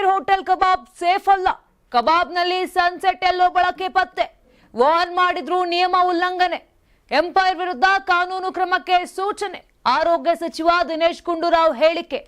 Kashmir hotel ಕಬಾಬ್ safe ಅಲ್ಲ. ಕಬಾಬ್ನಲ್ಲಿ sunset ಎಲ್ಲೋ ಬಳಕೆ ಪತ್ತೆ. ವಾರ್ನ್ ಮಾಡಿದ್ರು ನಿಯಮ ಉಲ್ಲಂಘನೆ. ಎಂಪೈರ್ ವಿರುದ್ಧ ಕಾನೂನು ಕ್ರಮಕ್ಕೆ ಸೂಚನೆ. ಆರೋಗ್ಯ ಸಚಿವ ದಿನೇಶ್ ಗುಂಡೂರಾವ್ ಹೇಳಿಕೆ.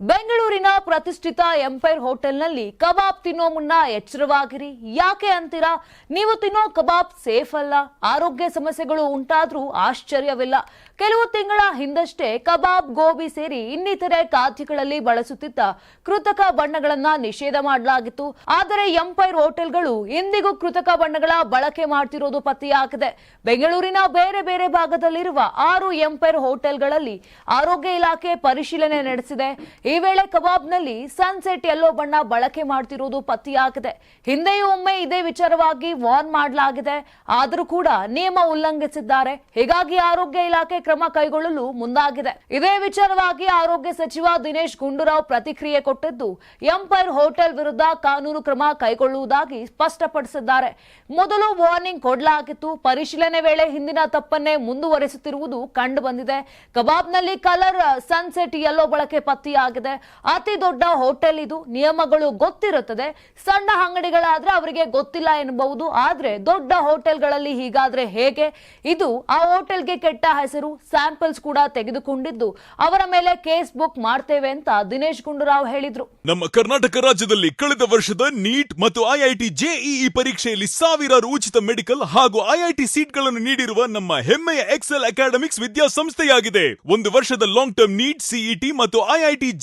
ಬೆಂಗಳೂರಿನ ಪ್ರತಿಷ್ಠಿತ ಎಂಪೈರ್ ಹೋಟೆಲ್ನಲ್ಲಿ ಕಬಾಬ್ ತಿನ್ನೋ ಮುನ್ನ ಎಚ್ಚರವಾಗಿರಿ. ಯಾಕೆ ಅಂತೀರಾ? ನೀವು ತಿನ್ನೋ ಕಬಾಬ್ ಸೇಫ್ ಅಲ್ಲ. ಆರೋಗ್ಯ ಸಮಸ್ಯೆಗಳು ಉಂಟಾದ್ರೂ ಆಶ್ಚರ್ಯವಿಲ್ಲ. ಕೆಲವು ತಿಂಗಳ ಹಿಂದಷ್ಟೇ ಕಬಾಬ್ ಗೋಬಿ ಸೇರಿ ಇನ್ನಿತರೆ ಖಾದ್ಯಗಳಲ್ಲಿ ಬಳಸುತ್ತಿದ್ದ ಕೃತಕ ಬಣ್ಣಗಳನ್ನ ನಿಷೇಧ ಮಾಡಲಾಗಿತ್ತು. ಆದರೆ ಎಂಪೈರ್ ಹೋಟೆಲ್ಗಳು ಇಂದಿಗೂ ಕೃತಕ ಬಣ್ಣಗಳ ಬಳಕೆ ಮಾಡ್ತಿರೋದು ಪತ್ತೆಯಾಗಿದೆ. ಬೆಂಗಳೂರಿನ ಬೇರೆ ಬೇರೆ ಭಾಗದಲ್ಲಿರುವ ಆರು ಎಂಪೈರ್ ಹೋಟೆಲ್ಗಳಲ್ಲಿ ಆರೋಗ್ಯ ಇಲಾಖೆ ಪರಿಶೀಲನೆ ನಡೆಸಿದೆ. ಈ ವೇಳೆ ಕಬಾಬ್ನಲ್ಲಿ ಸನ್ಸೆಟ್ ಎಲ್ಲೋ ಬಣ್ಣ ಬಳಕೆ ಮಾಡ್ತಿರೋದು ಪತ್ತೆಯಾಗಿದೆ. ಹಿಂದೆಯೂ ಒಮ್ಮೆ ಇದೇ ವಿಚಾರವಾಗಿ ವಾರ್ನ್ ಮಾಡಲಾಗಿದೆ. ಆದರೂ ಕೂಡ ನಿಯಮ ಉಲ್ಲಂಘಿಸಿದ್ದಾರೆ. ಹೀಗಾಗಿ ಆರೋಗ್ಯ ಇಲಾಖೆ ಕ್ರಮ ಕೈಗೊಳ್ಳಲು ಮುಂದಾಗಿದೆ. ಇದೇ ವಿಚಾರವಾಗಿ ಆರೋಗ್ಯ ಸಚಿವ ದಿನೇಶ್ ಗುಂಡೂರಾವ್ ಪ್ರತಿಕ್ರಿಯೆ ಕೊಟ್ಟಿದ್ದು ಎಂಪೈರ್ ಹೋಟೆಲ್ ವಿರುದ್ಧ ಕಾನೂನು ಕ್ರಮ ಕೈಗೊಳ್ಳುವುದಾಗಿ ಸ್ಪಷ್ಟಪಡಿಸಿದ್ದಾರೆ. ಮೊದಲು ವಾರ್ನಿಂಗ್ ಕೊಡಲಾಗಿತ್ತು. ಪರಿಶೀಲನೆ ವೇಳೆ ಹಿಂದಿನ ತಪ್ಪನ್ನೇ ಮುಂದುವರೆಸುತ್ತಿರುವುದು ಕಂಡು ಬಂದಿದೆ ಕಬಾಬ್ನಲ್ಲಿ ಕಲರ್ ಸನ್ಸೆಟ್ ಎಲ್ಲೋ ಬಳಕೆ ಪತ್ತೆಯಾಗಿದೆ. ಅತಿ ದೊಡ್ಡ ಹೋಟೆಲ್ ಇದು. ನಿಯಮಗಳು ಗೊತ್ತಿರುತ್ತದೆ. ಸಣ್ಣ ಅಂಗಡಿಗಳಾದ್ರೆ ಅವರಿಗೆ ಗೊತ್ತಿಲ್ಲ ಎನ್ನಬಹುದು ಆದ್ರೆ ದೊಡ್ಡ ಹೋಟೆಲ್ಗಳಲ್ಲಿ ಹೀಗಾದ್ರೆ ಹೇಗೆ? ಇದು ಆ ಹೋಟೆಲ್ಗೆ ಕೆಟ್ಟ ಹೆಸರು. ಸ್ಯಾಂಪಲ್ಸ್ ಕೂಡ ತೆಗೆದುಕೊಂಡಿದ್ದು. ಅವರ ಮೇಲೆ ಕೇಸ್ ಬುಕ್ ಮಾಡ್ತೇವೆ ಅಂತ ದಿನೇಶ್ ಗುಂಡೂರಾವ್ ಹೇಳಿದ್ರು. ನಮ್ಮ ಕರ್ನಾಟಕ ರಾಜ್ಯದಲ್ಲಿ ಕಳೆದ ವರ್ಷದ ನೀಟ್ ಮತ್ತು ಐಐಟಿ ಜೆಇಇ ಪರೀಕ್ಷೆಯಲ್ಲಿ ಸಾವಿರಾರು ಉಚಿತ ಮೆಡಿಕಲ್ ಹಾಗೂ ಐಐಟಿ ಸೀಟ್ಗಳನ್ನು ನೀಡಿರುವ ನಮ್ಮ ಹೆಮ್ಮೆಯ ಎಕ್ಸೆಲ್ ಅಕಾಡೆಮಿಕ್ಸ್ ವಿದ್ಯಾಸಂಸ್ಥೆಯಾಗಿದೆ. ಒಂದು ವರ್ಷದ ಲಾಂಗ್ ಟರ್ಮ್ ನೀಟ್, ಸಿಇಟಿ ಮತ್ತು ಐಐಟಿ